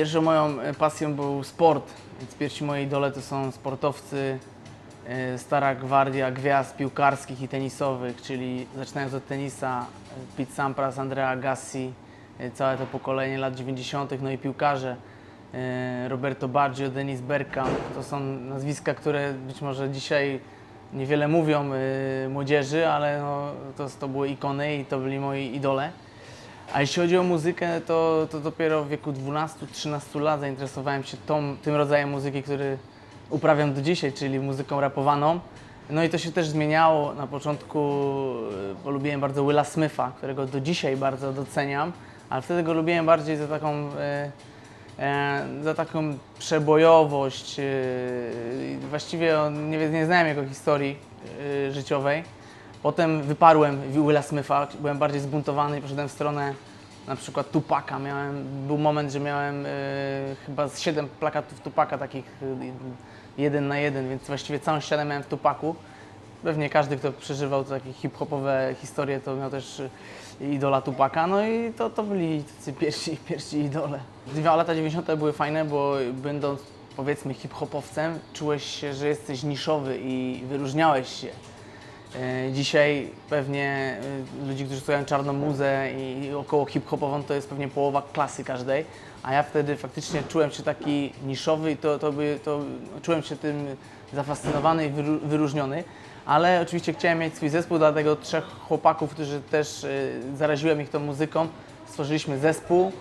Pierwszą moją e, pasją był sport, więc pierwsi moi idole to są sportowcy, e, stara gwardia gwiazd piłkarskich i tenisowych, czyli zaczynając od tenisa, e, Pete Sampras, Andrea Agassi, całe to pokolenie lat 90., no i piłkarze, Roberto Baggio, Denis Bergkamp, to są nazwiska, które być może dzisiaj niewiele mówią młodzieży, ale no, to, to były ikony i to byli moi idole. A jeśli chodzi o muzykę, to, to dopiero w wieku 12-13 lat zainteresowałem się tą, tym rodzajem muzyki, który uprawiam do dzisiaj, czyli muzyką rapowaną. No i to się też zmieniało. Na początku e, polubiłem bardzo Willa Smitha, którego do dzisiaj bardzo doceniam, ale wtedy go lubiłem bardziej za taką, e, e, za taką przebojowość. Właściwie on, nie, nie znałem jego historii życiowej. Potem wyparłem Willa Smitha, byłem bardziej zbuntowany i poszedłem w stronę na przykład Tupaka. Miałem, był moment, że miałem e, chyba z 7 plakatów Tupaka, takich e, jeden na jeden, więc właściwie całą ścianę miałem w Tupaku. Pewnie każdy, kto przeżywał takie hip-hopowe historie, to miał też e, idola Tupaka, no i to, to byli tacy pierwsi, pierwsi idole. Dwa lata 90. były fajne, bo będąc powiedzmy hip-hopowcem, czułeś się, że jesteś niszowy i wyróżniałeś się. E, Dzisiaj pewnie e, ludzi, którzy słuchają czarną muzę i około hip-hopową, to jest pewnie połowa klasy każdej, a ja wtedy faktycznie czułem się taki niszowy i to, to, by, to czułem się tym zafascynowany i wyróżniony, ale oczywiście chciałem mieć swój zespół, dlatego trzech chłopaków, którzy też e, zaraziłem ich tą muzyką, stworzyliśmy zespół.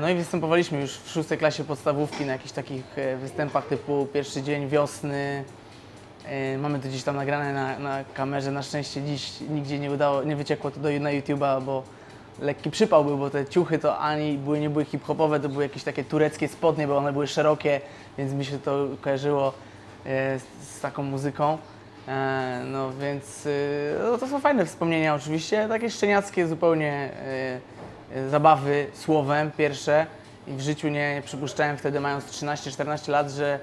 No i występowaliśmy już w szóstej klasie podstawówki na jakichś takich występach typu pierwszy dzień wiosny, Mamy to gdzieś tam nagrane na, na kamerze. Na szczęście dziś nigdzie nie udało, nie wyciekło to do, na YouTube'a, bo lekki przypał był, bo te ciuchy to ani były, nie były hip-hopowe, to były jakieś takie tureckie spodnie, bo one były szerokie, więc mi się to kojarzyło e, z, z taką muzyką. E, No więc e, no, to są fajne wspomnienia oczywiście, takie szczeniackie zupełnie e, e, zabawy słowem pierwsze i w życiu nie, nie przypuszczałem wtedy mając 13-14 lat, że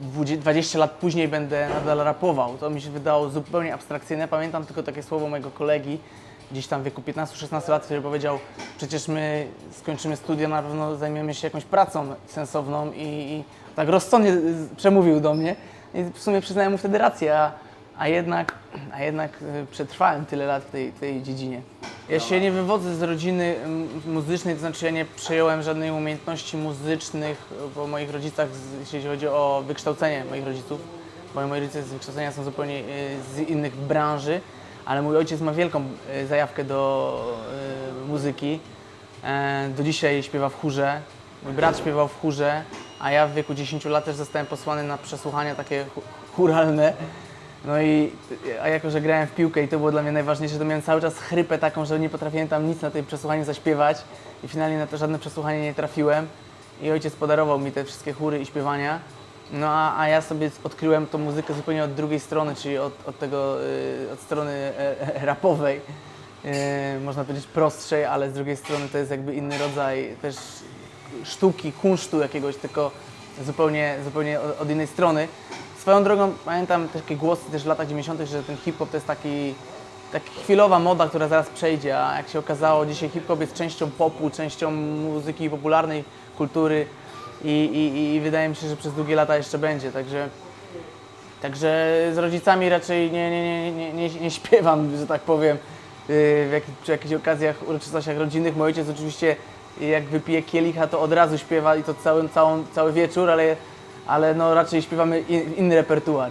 20 lat później będę nadal rapował. To mi się wydało zupełnie abstrakcyjne. Pamiętam tylko takie słowo mojego kolegi, gdzieś tam w wieku 15-16 lat, który powiedział, przecież my skończymy studia, na pewno zajmiemy się jakąś pracą sensowną i, i tak rozsądnie przemówił do mnie i w sumie przyznałem mu wtedy rację, a, a, jednak, a jednak y, przetrwałem tyle lat w tej, tej dziedzinie. Ja się nie wywodzę z rodziny muzycznej, to znaczy ja nie przejąłem żadnej umiejętności muzycznych po moich rodzicach, jeśli chodzi o wykształcenie moich rodziców, bo moi rodzice z wykształcenia są zupełnie y, z innych branży, ale mój ojciec ma wielką y, zajawkę do y, muzyki. E, Do dzisiaj śpiewa w chórze, mój brat śpiewał w chórze, a ja w wieku 10 lat też zostałem posłany na przesłuchania takie chu- chóralne. No i a jako, że grałem w piłkę i to było dla mnie najważniejsze, to miałem cały czas chrypę taką, że nie potrafiłem tam nic na tym przesłuchaniu zaśpiewać i finalnie na to żadne przesłuchanie nie trafiłem i ojciec podarował mi te wszystkie chóry i śpiewania. No a, a ja sobie odkryłem tą muzykę zupełnie od drugiej strony, czyli od, od tego, y, od strony e, e, rapowej, y, można powiedzieć prostszej, ale z drugiej strony to jest jakby inny rodzaj też sztuki, kunsztu jakiegoś, tylko zupełnie, zupełnie od, od innej strony. Swoją drogą pamiętam takie głosy też w latach 90., że ten hip-hop to jest taki, taki chwilowa moda, która zaraz przejdzie, a jak się okazało, dzisiaj hip-hop jest częścią popu, częścią muzyki popularnej, kultury i, i, i wydaje mi się, że przez długie lata jeszcze będzie, także Także z rodzicami raczej nie, nie, nie, nie, nie, śpiewam, że tak powiem, yy, w przy jakichś okazjach, uroczystościach rodzinnych. Mój ojciec oczywiście jak wypije kielicha, to od razu śpiewa i to cały, całą, cały wieczór, ale, ale no raczej śpiewamy in, inny repertuar.